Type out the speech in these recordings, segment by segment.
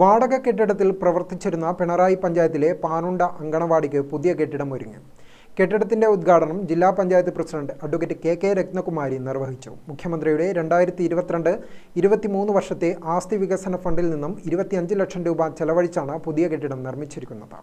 വാടക കെട്ടിടത്തിൽ പ്രവർത്തിച്ചിരുന്ന പിണറായി പഞ്ചായത്തിലെ പാനുണ്ട അങ്കണവാടിക്ക് പുതിയ കെട്ടിടം ഒരുങ്ങി. കെട്ടിടത്തിന്റെ ഉദ്ഘാടനം ജില്ലാ panchayat president advocate K K Rathnakumari നിർവഹിച്ചു. മുഖ്യമന്ത്രിയുടെ രണ്ടായിരത്തി ഇരുപത്തിരണ്ട് ഇരുപത്തിമൂന്ന് വർഷത്തെ ആസ്തി വികസന ഫണ്ടിൽ നിന്നും ഇരുപത്തിയഞ്ച് ലക്ഷം രൂപ ചെലവഴിച്ചാണ് പുതിയ കെട്ടിടം നിർമ്മിച്ചിരിക്കുന്നത്.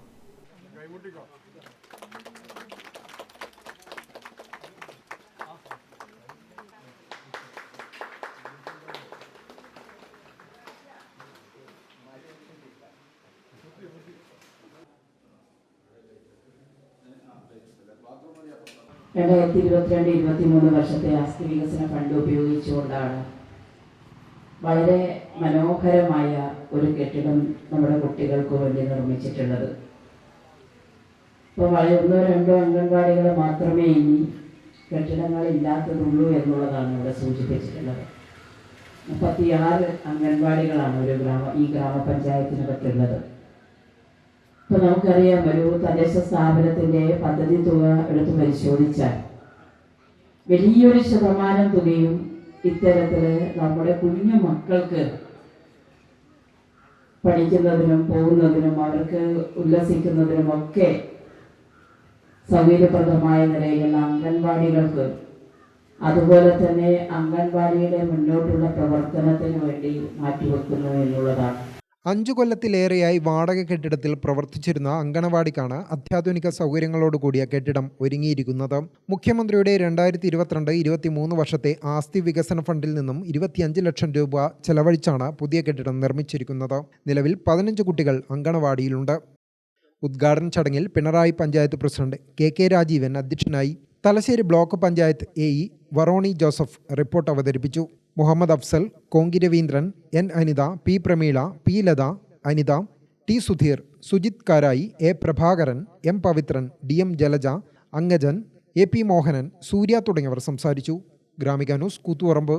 രണ്ടായിരത്തി ഇരുപത്തിരണ്ട് ഇരുപത്തിമൂന്ന് വർഷത്തെ ആസ്തി വികസന ഫണ്ട് ഉപയോഗിച്ചുകൊണ്ടാണ് വളരെ മനോഹരമായ ഒരു കെട്ടിടം നമ്മുടെ കുട്ടികൾക്ക് വേണ്ടി നിർമ്മിച്ചിട്ടുള്ളത്. ഇപ്പോൾ ഒന്നോ രണ്ടോ അംഗൻവാടികൾ മാത്രമേ ഇനി കെട്ടിടങ്ങൾ ഇല്ലാത്തതുള്ളൂ എന്നുള്ളതാണ് ഇവിടെ സൂചിപ്പിച്ചിട്ടുള്ളത്. മുപ്പത്തിയാറ് അംഗൻവാടികളാണ് ഒരു ഗ്രാമ ഈ ഗ്രാമപഞ്ചായത്തിനകത്തുള്ളത്. ഇപ്പൊ നമുക്കറിയാം ഒരു തദ്ദേശ സ്ഥാപനത്തിന്റെ പദ്ധതി തുക എടുത്ത് പരിശോധിച്ചാൽ വലിയൊരു ശതമാനം തുകയും ഇത്തരത്തിൽ നമ്മുടെ കുഞ്ഞു മക്കൾക്ക് പഠിക്കുന്നതിനും പോകുന്നതിനും അവർക്ക് ഉല്ലസിക്കുന്നതിനും ഒക്കെ സൗകര്യപ്രദമായ നിലയിലുള്ള അംഗൻവാടികൾക്ക് അതുപോലെ തന്നെ അംഗൻവാടിയുടെ മുന്നോട്ടുള്ള പ്രവർത്തനത്തിന് വേണ്ടി മാറ്റിവെക്കുന്നു എന്നുള്ളതാണ്. അഞ്ചു കൊല്ലത്തിലേറെയായി വാടക കെട്ടിടത്തിൽ പ്രവർത്തിച്ചിരുന്ന അങ്കണവാടിക്കാണ് അത്യാധുനിക സൗകര്യങ്ങളോട് കൂടിയ കെട്ടിടം ഒരുങ്ങിയിരിക്കുന്നത്. മുഖ്യമന്ത്രിയുടെ രണ്ടായിരത്തി ഇരുപത്തിരണ്ട് ഇരുപത്തിമൂന്ന് വർഷത്തെ ആസ്തി വികസന ഫണ്ടിൽ നിന്നും ഇരുപത്തിയഞ്ച് ലക്ഷം രൂപ ചെലവഴിച്ചാണ് പുതിയ കെട്ടിടം നിർമ്മിച്ചിരിക്കുന്നത്. നിലവിൽ പതിനഞ്ച് കുട്ടികൾ അങ്കണവാടിയിലുണ്ട്. ഉദ്ഘാടന ചടങ്ങിൽ Pinarayi panchayat president K K Rajeevan അധ്യക്ഷനായി Thalassery block panchayat A E വറോണി Joseph report അവതരിപ്പിച്ചു. Muhammad Afsal Konki Raveendran N Anitha P Prameela P Latha Anitha T Sudheer Sujith Karayi A Prabhakaran M Pavithran D M Jalaja Angajan A P Mohanan Surya തുടങ്ങിയവർ സംസാരിച്ചു. Gramika news Koothuparamba.